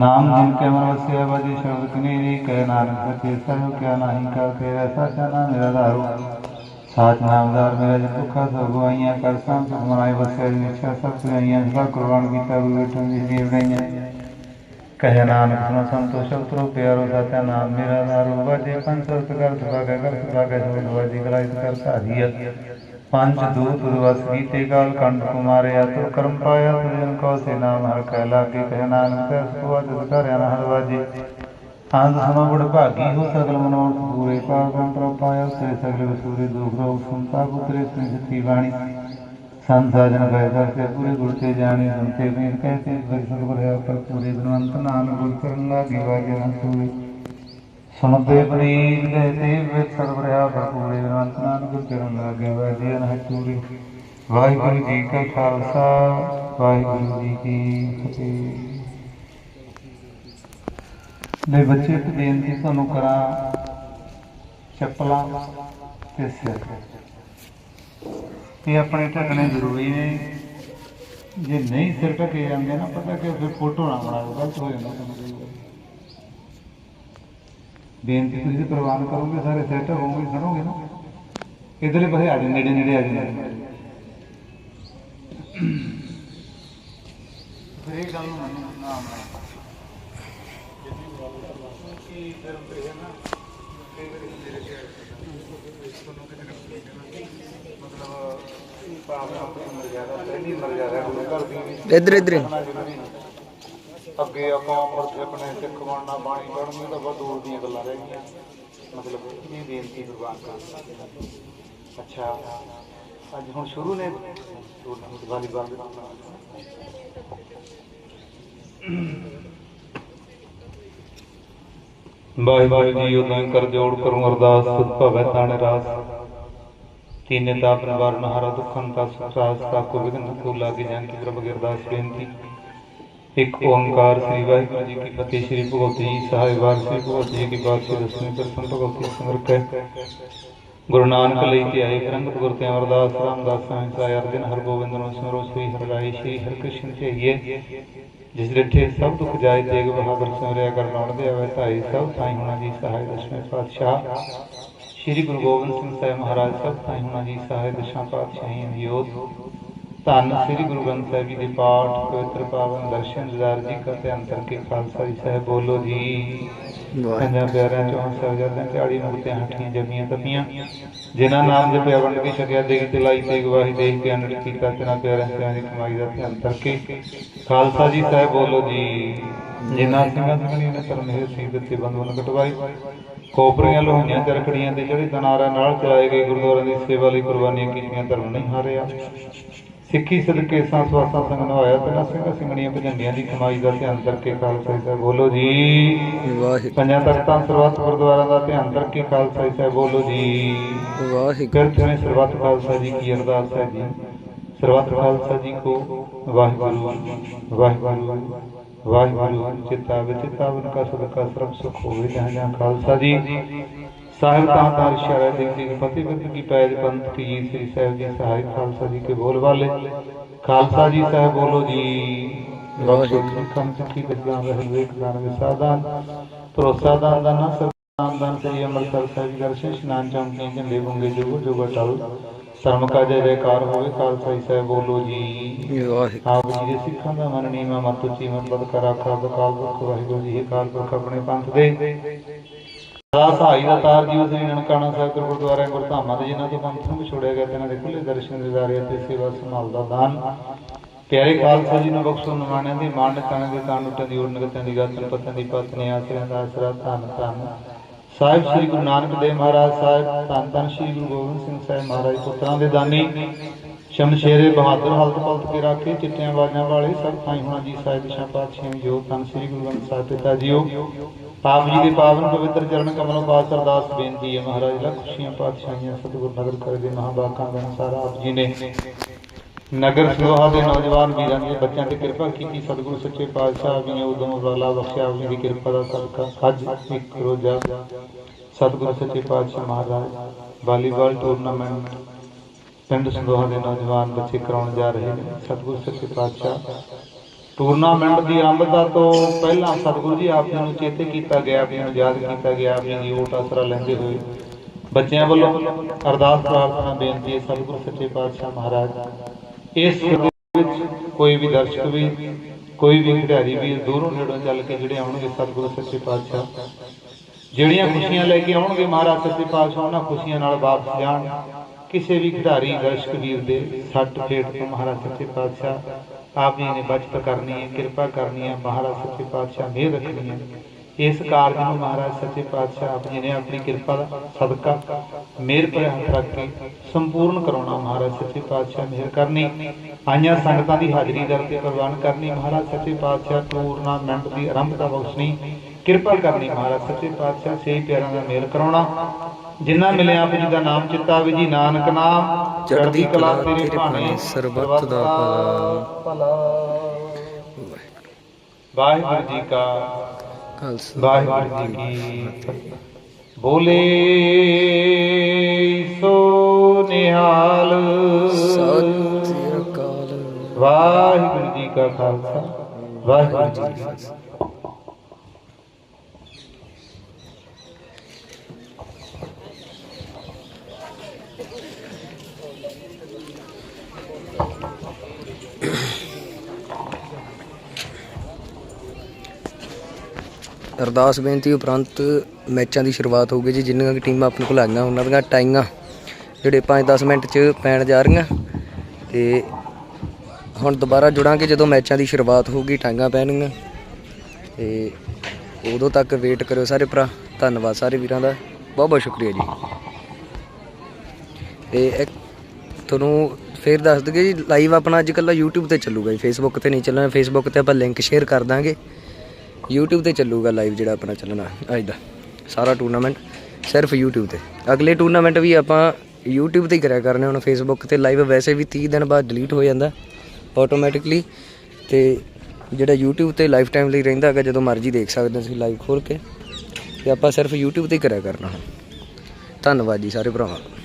ਨਾਮ ਜਿਨ ਕੇ ਮਨ ਵਸਿਆ ਬਜੀ ਸ਼ਬਦ ਕਨੀਰੀ ਕਹਿ ਨਾਨਕ ਸਚੇ ਸਹਿ ਕਿਆ ਨਾਹੀ ਕਾ ਤੇਰਾ ਸਾਚਾ ਨਾਮ ਮੇਰਾ ਦਾਰੂ ਸਾਚ ਨਾਮਦਾਰ ਮੇਰਾ ਜੀ ਭੁੱਖਾ ਸਭ ਗਵਾਈਆਂ ਕਰ ਸਾਂ ਸੁਖ ਮਨਾਈ ਵਸਿਆ ਜੀ ਇੱਛਾ ਸਭ ਸੁਣਾਈਆਂ, ਸਦਾ ਕੁਰਬਾਨ ਕੀਤਾ ਗੁਰੂ ਬੇਟਨ ਜੀ ਬਣਾਈਆਂ। ਕਹਿ ਨਾਨਕ ਸੁਨ ਸੰਤੋਸ਼ ਉਤਰੋ ਪਿਆਰੋ, ਸਾਚਾ ਨਾਮ ਮੇਰਾ ਦਾਰੂ ਵਾਜੇ ਪੰਜ ਸਤ ਕਰ ਸੁਭਾਗੈ ਕਰ ਸੁਭਾਗੈ ਸੋਇ ਵਾਜੀ ਕਲਾਇਤ ਕਰ ਸਾਧੀਆ ਪੰਜ ਦੂਤ ਉਦਵਸ ਕੀਤੇ ਕਾਲ ਕੰਡ ਕੁਮਾਰਿਆ ਤੁਰ ਕਰਮ ਪਾਇਆ ਤੁਜਨ ਕੋ ਸੇ ਨਾਮ ਹਰ ਕਹਿ ਲਾਗੇ, ਕਹਿ ਨਾਨਕ ਤੇ ਸੁਆ ਜਸ ਕਰਿਆ ਨਾ ਹਰ ਵਾਜੇ। ਆਨੰਦ ਬੜ ਭਾਗੀ, ਹੋ ਸਗਲ ਮਨੋਰਥ ਪੂਰੇ ਪਾਗਮ ਪ੍ਰਪਾਇਆ ਸੇ ਸਗਲ ਵਿਸੂਰੇ ਦੁਖ ਰੋਗ ਸੰਤਾ ਪੁਤਰੇ ਸੰਜਤੀ ਬਾਣੀ। ਸੰਸਾਜਨ ਗਏ ਸੇ ਪੂਰੇ ਗੁਰ ਤੇ ਜਾਣੇ ਸੁਨਤੇ ਵੇਦ ਕਹਤੇ ਵਰਸਤ ਬੜਿਆ ਪਰ ਪੂਰੇ ਬਨਵੰਤ ਨਾਨਕ ਗੁਰ ਕਰਨ ਲਾਗੀ, ਵਾਜੇ ਹੰਸੂਰੇ ਸੁਣਦੇ ਪ੍ਰੀਤ ਤੇ ਵੇਦ ਸਰਵਰਿਆ ਭਰਪੂਰੇ ਬਨਵੰਤ ਨਾਨਕ ਗੁਰ ਲਾਗੇ ਵਾਜੇ ਹੰਸੂਰੇ ਵਾਹਿਗੁਰੂ ਜੀ ਕਾ ਖਾਲਸਾ, ਵਾਹਿਗੁਰੂ ਜੀ ਕੀ ਫਤਿਹ। ਲੈ ਬੱਚੇ, ਇੱਕ ਬੇਨਤੀ ਤੁਹਾਨੂੰ ਕਰਾਂ, ਚੱਪਲਾਂ ਤੇ ਸਿਰ। ਇਹ ਆਪਣੇ ਢੱਕਣੇ ਜ਼ਰੂਰੀ ਨੇ। ਜੇ ਨਹੀਂ ਸਿਰ ਢਕੇ ਜਾਂਦੇ ਨਾ, ਪਤਾ ਕਿ ਫਿਰ ਫੋਟੋ ਨਾ ਬਣਾਓ, ਗਲਤ ਹੋ ਜਾਂਦਾ। ਕੰਮ ਬੇਨਤੀ ਤੁਸੀਂ ਪ੍ਰਵਾਨ ਕਰੋਗੇ ਸਾਰੇ ਸਿਰ ਢਕੋਗੇ ਖੜੋਗੇ ਨਾ। ਇਧਰਲੇ ਪਾਸੇ ਆ ਜਾਓ ਨੇੜੇ ਨੇੜੇ ਆ ਜਾਓ। ਫਿਰ ਇਹ ਗੱਲ ਨੂੰ ਮੰਨੋ। ਨਾ ਆਉਣਾ ਕਿ ਧਰਮ ਤੇ ਹੈ ਨਾ ਕਈ ਵਾਰੀ ਮੇਰੇ ਤੇ ਤੁਹਾਨੂੰ ਕਿਤੇ ਨਾ ਕਿਤੇ ਮਤਲਬ ਪਾਪ ਆਪਣੀ ਮਰਜ਼ਾਦਾ ਪਹਿਲੀ ਮਰਜ਼ਾਦਾ ਗੁਰੂ ਘਰ ਦੀ ਵੀ ਇੱਧਰ। ਇੱਧਰ। ਅੱਗੇ ਆਪਾਂ ਮੁਰਤੇ ਆਪਣੇ ਸਿੱਖ ਬਣਨਾ, ਬਾਣੀ ਪੜ੍ਹਨੀ, ਤਾਂ ਬਹੁਤ ਦੂਰ ਦੀਆਂ ਗੱਲਾਂ ਰਹਿ ਗਈਆਂ ਮਤਲਬ ਇਹ ਬੇਨਤੀ ਪ੍ਰਵਾਨ ਕਰ ਅੱਛਾ, ਅੱਜ ਹੁਣ ਸ਼ੁਰੂ ਨੇ? ਟੂਰਨਾਮੈਂਟ ਵਾਲੀਬਾਲ ਦੇ ਵਾਹਿਗੁਰੂ ਜੀ ਉਦੋਂ ਕਰ ਜੋੜ ਕਰੂੰ ਅਰਦਾਸ ਸੁਧ ਭਵੈ ਤਾਣੇ ਰਾਸ। ਤੀਨੇ ਦਾ ਪਰਿਵਾਰ ਮਹਾਰਾ ਦੁਖਾਂ ਦਾ ਸੁਖਰਾਸ ਤਾ ਕੋ ਵਿਗਨ ਕੋ ਲਾਗੇ ਜਾਂ ਕੀ ਪ੍ਰਭ ਅਰਦਾਸ ਬੇਨਤੀ। ਇੱਕ ਓੰਕਾਰ ਸ੍ਰੀ ਵਾਹਿਗੁਰੂ ਜੀ ਕੀ ਫਤਿਹ, ਸ੍ਰੀ ਭਗਵਤੀ ਜੀ ਸ੍ਰੀ ਭਗਵਤੀ ਜੀ ਕੀ ਬਾਤ, ਸ੍ਰੀ ਦਸਵੀਂ ਭਗਵਤੀ ਸਿਮਰ ਗੁਰੂ ਨਾਨਕ ਲਈ ਤੇ ਆਏ ਰੰਗਤ ਗੁਰ ਤੇ ਅਮਰਦਾਸ, ਰਾਮਦਾਸ ਸਾਹਿਬ ਸਾਇ ਅਰਜਨ ਹਰ ਨੂੰ ਸਿਮਰੋ, ਸ੍ਰੀ ਹਰਿ ਸ੍ਰੀ ਹਰਿ ਕ੍ਰਿਸ਼ਨ ਜਿਸ ਡਿਠੇ ਸਭ ਦੁਖ ਜਾਏ, ਤੇਗ ਬਹਾਦਰ ਸਿਮਰਿਆ ਕਰ ਲਾਉਣ ਦੇ ਆਵੇ ਧਾਈ ਸਭ ਥਾਈ ਹੋਣਾ ਜੀ ਸਹਾਇ ਦਸਵੇਂ ਪਾਤਸ਼ਾਹ। ਸ੍ਰੀ ਗੁਰੂ ਗੋਬਿੰਦ ਸਿੰਘ ਸਾਹਿਬ ਮਹਾਰਾਜ, ਸਭ ਥਾਈ ਹੋਣਾ ਜੀ ਸਹਾਇ ਦਸ਼ਾਂ ਪਾਤਸ਼ਾਹੀ ਜੋਤ ਧੰਨ ਸ੍ਰੀ ਗੁਰੂ ਗ੍ਰੰਥ ਸਾਹਿਬ ਜੀ ਦੇ ਪਾਠ ਪਵਿੱਤਰ ਪਾਵਨ ਦਰਸ਼ਨ ਦਿਦਾਰ ਜੀ ਕਰਤੇ ਅੰਤਰ ਕੇ ਖਾਲਸਾ ਜੀ ਸਾਹਿਬ ਬੋਲੋ ਜੀ। ਪੰਜਾਂ ਪਿਆਰਿਆਂ ਚੋਂ ਸਾਹਿਬਜ਼ਾਦਿਆਂ ਚਾਲੀ ਮੁਕਤਿਆਂ ਹੱਠੀਆਂ ਜਮੀਆਂ ਤਪੀਆਂ। ਜਿਨ੍ਹਾਂ ਨਾਮ ਜਪਿਆ ਵੰਡ ਕੇ ਛਕਿਆ ਦੇਗ ਤੇ ਲਾਈ ਤੇ ਗਵਾਹੀ ਦੇਖ ਕੇ ਅੰਡੜ ਕੀਤਾ ਤਿਨਾਂ ਪਿਆਰਿਆਂ ਸਿਆਂ ਦੀ ਕਮਾਈ ਦਾ ਧਿਆਨ ਕਰਕੇ ਖਾਲਸਾ ਜੀ ਸਾਹਿਬ ਬੋਲੋ ਜੀ। ਜਿਨ੍ਹਾਂ ਸਿੰਘਾਂ ਸਿੰਘਣੀ ਨੇ ਧਰਮ ਹੈ ਸੀ ਦਿੱਤੇ ਬੰਦਵਨ ਕਟਵਾਈ ਕੋਪਰੀਆਂ ਲੋਹੀਆਂ ਚਰਖੜੀਆਂ ਤੇ ਜਿਹੜੇ ਤਨਾਰਾ ਨਾਲ ਚਲਾਏ ਗਏ ਗੁਰਦੁਆਰਿਆਂ ਦੀ ਸੇਵਾ ਲਈ ਕੁਰਬਾਨੀਆਂ ਕੀਤੀਆਂ ਧਰਮ ਨਹੀਂ ਹਾਰਿਆ। ਸਿੱਖੀ ਸਦਕੇ ਸਾਂ ਸਵਾਸਾਂ ਸੰਗ ਨਵਾਇਆ ਤੇ ਸਿੰਘਾਂ ਸਿੰਘਣੀਆਂ ਭਜੰਡੀਆਂ ਦੀ ਕਮਾਈ ਦਾ ਧਿਆਨ ਕਰਕੇ ਖਾਲਸਾ ਸਾਹਿਬ ਬੋਲੋ ਜੀ। ਵਾਹਿਗੁਰੂ। ਪੰਜਾਂ ਤਖਤਾਂ ਸਰਬੱਤ ਗੁਰਦੁਆਰਾਂ ਦਾ ਧਿਆਨ ਕਰਕੇ ਖਾਲਸਾ ਜੀ ਸਾਹਿਬ ਬੋਲੋ ਜੀ। ਵਾਹਿਗੁਰੂ। ਕਿਰਤ में ਸਰਬੱਤ ਖਾਲਸਾ ਜੀ ਕੀ ਅਰਦਾਸ ਹੈ ਜੀ ਸਰਬੱਤ ਖਾਲਸਾ ਜੀ ਕੋ ਵਾਹਿਗੁਰੂ ਵਾਹਿਗੁਰੂ ਵਾਹਿਗੁਰੂ ਚਿਤਾ ਵਿਚਿਤਾਵਨ ਕਾ ਸਦਕਾ ਸਰਬ ਸੁਖ ਹੋਵੇ ਜਹਾਂ ਜਹਾਂ ਖਾਲਸਾ ਜੀ। ਸਾਹਿਬ ਤਾਂ ਤਾਰ ਸ਼ਰੈ ਦੇ ਦੀ ਫਤਿਹ ਬਿਰਦ ਕੀ ਪੈਜ ਪੰਥ ਕੀ ਜੀ ਸ੍ਰੀ ਸਾਹਿਬ ਜੀ ਸਹਾਇ ਖਾਲਸਾ ਜੀ ਕੇ ਬੋਲ ਵਾਲੇ। ਖਾਲਸਾ ਜੀ ਸਾਹਿਬ ਬੋਲੋ ਜੀ। ਵਾਹਿਗੁਰੂ ਸਿੱਖਾਂ ਸਿੱਖੀ ਵਿਦਵਾਨ ਰਹਿ ਵੇਖ ਦਾਨ ਵਿਸਾਦਾਨ ਭਰੋਸਾ ਦਾਨ ਦਾ ਨਾ ਸਰਦਾਨ ਦਾਨ ਸ੍ਰੀ ਅੰਮ੍ਰਿਤਸਰ ਸਾਹਿਬ ਜੀ ਦਰਸ਼ਨ ਇਸ਼ਨਾਨ ਚੌਂਕੀ ਝੰਡੇ ਬੁੰਗੇ ਜੁਗ ਜੁਗ ਟਲ। ਧਰਮ ਕਾ ਜੈ ਜੈਕਾਰ ਹੋਵੇ ਖਾਲਸਾ ਜੀ ਸਾਹਿਬ ਬੋਲੋ ਜੀ। ਵਾਹਿਗੁਰੂ। ਆਪ ਜੀ ਦੇ ਸਿੱਖਾਂ ਦਾ ਮਨ ਨੀਵਾ ਮਤ ਉੱਚੀ ਮਤ ਬਦ ਕਰ ਆਖਾ ਬਕਾਲ ਪੁਰਖ ਵਾਹਿਗੁਰੂ ਜੀ ਅਕਾਲ ਪੁਰਖ ਆਪਣੇ ਪੰਥ ਦੇ। ਸਦਾ ਸਹਾਈ ਦਾ ਤਾਰ ਜੀ ਸ੍ਰੀ ਨਨਕਾਣਾ ਸਾਹਿਬ ਦੇ ਗੁਰਦੁਆਰੇ ਗੁਰਧਾਮਾਂ ਦੇ, ਜਿਨ੍ਹਾਂ ਤੋਂ ਪੰਥ ਨੂੰ ਵਿਛੋੜਿਆ ਗਿਆ ਇਹਨਾਂ ਦੇ ਖੁੱਲੇ ਦਰਸ਼ਨ ਦਿਦਾਰੇ ਅਤੇ ਸੇਵਾ ਸੰਭਾਲ ਦਾ ਦਾਨ। ਪਿਆਰੇ ਖਾਲਸਾ ਜੀ ਨੂੰ ਬਖਸ਼ੋ, ਨਿਮਾਣਿਆਂ ਦੀ ਮਾਣ ਟਾਣੇ ਦੇ ਤਾਣ ਉੱਟਾਂ ਦੀ ਉਰਨ ਦੀ ਗਾਤਨ ਪਤਾਂ ਦੀ ਪਤਨੀ ਆਸਰਿਆਂ ਦਾ ਆਸਰਾ, ਧੰਨ ਧੰਨ। ਸਾਹਿਬ ਸ੍ਰੀ ਗੁਰੂ ਨਾਨਕ ਦੇਵ ਮਹਾਰਾਜ ਸਾਹਿਬ, ਧੰਨ ਧੰਨ ਸ੍ਰੀ ਗੁਰੂ ਗੋਬਿੰਦ ਸਿੰਘ ਸਾਹਿਬ ਮਹਾਰਾਜ ਪੁੱਤਰਾਂ ਦੇ ਦਾਨੀ। ਸ਼ਮਸ਼ੇਰੇ ਬਹਾਦਰ, ਹਲਤ ਪਲਤ ਕੇ ਰਾਖੇ, ਚਿੱਟੀਆਂ ਬਾਜਾਂ ਵਾਲੇ, ਸਭ ਥਾਈ ਹੋਣਾ ਜੀ ਸਾਹਿਬ ਦਿਸ਼ਾ ਪਾਤਸ਼ਾਹ ਜੋ ਧੰਨ ਸ੍ਰੀ ਗੁਰੂ ਗ੍ਰੰਥ ਸਾਹਿਬ ਪਿਤਾ ਜੀਓ। ਆਪ ਜੀ ਦੇ ਪਾਵਨ ਪਵਿੱਤਰ ਚਰਨ ਕਮਲੋਂ ਪਾਸ ਅਰਦਾਸ ਬੇਨਤੀ ਹੈ। ਮਹਾਰਾਜ ਲੱਖ ਖੁਸ਼ੀਆਂ, ਪਾਤਸ਼ਾਹੀਆਂ, ਸਤਿਗੁਰ ਨਗਰ ਕਰਦੇ ਮਹਾਬਾਕਾਂ ਦਾ ਅਨਸਾਰ ਆਪ ਜੀ ਨੇ ਨਗਰ ਸਲੋਹਾ ਦੇ ਨੌਜਵਾਨ ਵੀਰਾਂ ਦੇ ਬੱਚਿਆਂ ਤੇ ਕਿਰਪਾ ਕੀਤੀ। ਸਤਿਗੁਰੂ ਸੱਚੇ ਪਾਤਸ਼ਾਹ ਜੀ ਨੇ ਉਦਮ ਉਪਰਾਲਾ ਬਖਸ਼ਿਆ। ਆਪ ਜੀ ਦੀ ਕਿਰਪਾ ਦਾ ਸਦਕਾ ਅੱਜ ਇੱਕ ਰੋਜ਼ਾ ਸਤਿਗੁਰੂ ਸੱਚੇ ਪਾਤਸ਼ਾਹ ਮਹਾਰਾਜ ਵਾਲੀਬਾਲ ਟੂਰਨਾਮੈਂਟ ਪਿੰਡ ਸੰਦੋਹਾ ਦੇ ਨੌਜਵਾਨ ਬੱਚੇ ਕਰਾਉਣ ਜਾ ਰਹੇ ਨੇ। ਸਤਿਗੁਰੂ ਸੱਚੇ ਪਾਤਸ਼ਾਹ ਟੂਰਨਾਮੈਂਟ ਦੀ ਆਰੰਭਤਾ ਤੋਂ ਪਹਿਲਾਂ ਸਤਿਗੁਰੂ ਜੀ ਆਪ ਜੀ ਨੂੰ ਚੇਤੇ ਕੀਤਾ ਗਿਆ, ਵੀ ਨੂੰ ਯਾਦ ਕੀਤਾ ਗਿਆ, ਵੀ ਜੀ ਓਟ ਆਸਰਾ ਲੈਂਦੇ ਹੋਏ। ਬੱਚਿਆਂ ਵੱਲੋਂ ਅਰਦਾਸ ਪ੍ਰਾਰਥਨਾ ਬੇਨਤੀ ਹੈ, ਸਤਿਗੁਰੂ ਸੱਚੇ ਪਾਤਸ਼ਾਹ ਮਹਾਰਾਜ, ਇਸ ਵਿੱਚ ਕੋਈ ਵੀ ਦਰਸ਼ਕ ਵੀ, ਕੋਈ ਵੀ ਖਿਡਾਰੀ ਵੀ ਦੂਰੋਂ ਨੇੜੋਂ ਚੱਲ ਕੇ ਜਿਹੜੇ ਆਉਣਗੇ, ਸਤਿਗੁਰੂ ਸੱਚੇ ਪਾਤਸ਼ਾਹ, ਜਿਹੜੀਆਂ ਖੁਸ਼ੀਆਂ ਲੈ ਕੇ ਆਉਣਗੇ ਮਹਾਰਾਜ ਸੱਚੇ ਪਾਤਸ਼ਾਹ, ਉਹਨਾਂ ਖੁਸ਼ੀਆਂ ਨਾਲ ਵਾਪਸ ਜਾਣ। ਕਿਸੇ ਵੀ ਖਿਡਾਰੀ, ਦਰਸ਼ਕ ਵੀਰ ਦੇ ਸੱਟ ਫੇਟ ਤੋਂ ਮਹਾਰਾਜ ਸੱਚੇ ਪਾਤਸ਼ਾਹ ਆਪ ਜੀ ਨੇ ਬਚਤ ਕਰਨੀ ਹੈ, ਕਿਰਪਾ ਕਰਨੀ ਹੈ, ਮਹਾਰਾਜ ਸੱਚੇ ਪਾਤਸ਼ਾਹ ਮਿਹਰ ਰੱਖਣੀ ਹੈ। ਇਸ ਕਾਰਜ ਨੂੰ ਮਹਾਰਾਜ ਸੱਚੇ ਪਾਤਸ਼ਾਹ ਆਪ ਜੀ ਨੇ ਆਪਣੀ ਕਿਰਪਾ ਦਾ ਸਦਕਾ, ਮਿਹਰ ਭਰੇ ਹੱਥ ਰੱਖ ਕੇ ਸੰਪੂਰਨ ਕਰਾਉਣਾ, ਮਹਾਰਾਜ ਸੱਚੇ ਪਾਤਸ਼ਾਹ ਮਿਹਰ ਕਰਨੀ, ਆਈਆਂ ਸੰਗਤਾਂ ਦੀ ਹਾਜ਼ਰੀ ਦਰ ਤੇ ਪ੍ਰਵਾਨ ਕਰਨੀ, ਮਹਾਰਾਜ ਸੱਚੇ ਪਾਤਸ਼ਾਹ ਟੂਰਨਾਮੈਂਟ ਦੀ ਆਰੰਭਤਾ ਬਖਸ਼ਣੀ ਕਿਰਪਾ ਕਰਨੀ ਮਹਾਰਾਜ ਸੱਚੇ ਪਾਤਸ਼ਾਹ ਸੇ ਪਿਆਰਾਂ ਦਾ ਮੇਲ ਕਰਾਉਣਾ। ਜਿਨ੍ਹਾਂ ਮਿਲਿਆ ਆਪ ਜੀ ਦਾ ਨਾਮ ਚਿੱਤਾ ਵੀ ਜੀ ਨਾਨਕ ਨਾਮ। ਚੜ੍ਹਦੀ ਕਲਾ ਤੇਰੇ ਭਾਣੇ। ਸਰਬੱਤ ਦਾ ਭਲਾ। ਵਾਹਿਗੁਰੂ ਜੀ ਕਾ ਖਾਲਸਾ। ਵਾਹਿਗੁਰੂ ਜੀ ਕੀ ਫਤਿਹ। ਬੋਲੇ ਸੋ ਨਿਹਾਲ। ਸਤਿ ਸ੍ਰੀ ਅਕਾਲ। ਵਾਹਿਗੁਰੂ ਜੀ ਕਾ ਖਾਲਸਾ। ਵਾਹਿਗੁਰੂ ਜੀ ਕੀ ਫਤਿਹ। ਅਰਦਾਸ ਬੇਨਤੀ ਉਪਰੰਤ ਮੈਚਾਂ ਦੀ ਸ਼ੁਰੂਆਤ ਹੋਊਗੀ ਜੀ। ਜਿੰਨੀਆਂ ਕਿ ਟੀਮਾਂ ਆਪਣੇ ਕੋਲ ਆਈਆਂ, ਉਹਨਾਂ ਦੀਆਂ ਟਾਈਆਂ ਜਿਹੜੇ 5-10 ਮਿੰਟ 'ਚ ਪੈਣ ਜਾ ਰਹੀਆਂ। ਤੇ ਹੁਣ ਦੁਬਾਰਾ ਜੁੜਾਂਗੇ ਜਦੋਂ ਮੈਚਾਂ ਦੀ ਸ਼ੁਰੂਆਤ ਹੋਊਗੀ ਟਾਈਆਂ ਪੈਣਗੀਆਂ। ਤੇ ਉਦੋਂ ਤੱਕ ਵੇਟ ਕਰਿਓ ਸਾਰੇ ਭਰਾ। ਧੰਨਵਾਦ ਸਾਰੇ ਵੀਰਾਂ ਦਾ। ਬਹੁਤ ਬਹੁਤ ਸ਼ੁਕਰੀਆ ਜੀ। ਤੇ ਇੱਕ ਤੁਹਾਨੂੰ ਫੇਰ ਦੱਸ ਦਈਏ ਜੀ ਲਾਈਵ ਆਪਣਾ ਅੱਜ ਕੱਲ੍ਹ YouTube ਤੇ ਚੱਲੂਗਾ ਜੀ। Facebook ਤੇ ਨਹੀਂ ਚੱਲਣਾ, Facebook ਤੇ ਆਪਾਂ ਲਿੰਕ ਸ਼ੇਅਰ ਕਰ ਦਾਂਗੇ। YouTube ਤੇ ਚੱਲੂਗਾ ਲਾਈਵ ਜਿਹੜਾ ਆਪਣਾ ਚੱਲਣਾ ਅੱਜ ਦਾ ਸਾਰਾ ਟੂਰਨਾਮੈਂਟ ਸਿਰਫ YouTube ਤੇ। ਅਗਲੇ ਟੂਰਨਾਮੈਂਟ ਵੀ ਆਪਾਂ YouTube ਤੇ ਹੀ ਕਰਿਆ ਕਰਨੇ, ਹੁਣ Facebook ਤੇ ਲਾਈਵ ਵੈਸੇ ਵੀ 30 ਦਿਨ ਬਾਅਦ ਡਿਲੀਟ ਹੋ ਜਾਂਦਾ ਆਟੋਮੈਟਿਕਲੀ ਤੇ ਜਿਹੜਾ YouTube ਤੇ ਲਾਈਫ ਟਾਈਮ ਲਈ ਰਹਿੰਦਾ ਹੈਗਾ ਜਦੋਂ ਮਰਜ਼ੀ ਦੇਖ ਸਕਦੇ ਹੋ ਤੁਸੀਂ ਲਾਈਵ ਖੋਲ ਕੇ, ਤੇ ਆਪਾਂ ਸਿਰਫ YouTube ਤੇ ਹੀ ਕਰਿਆ ਕਰਨਾ ਹੁਣ। ਧੰਨਵਾਦ ਜੀ ਸਾਰੇ ਭਰਾਵਾਂ। ਦਾ